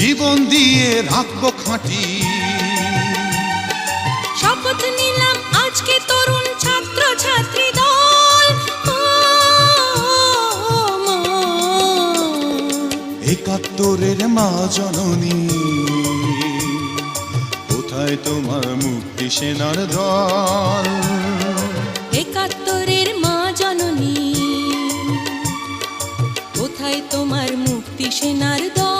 জীবন দিয়ে রাখব খাঁটি। শপথ নিলাম আজকে তরুণ ছাত্র ছাত্রী দল। একাত্তরের মা জননী কোথায় তোমার মুক্তি সেনার দল? একাত্তরের মা জননী কোথায় তোমার মুক্তি সেনার দল?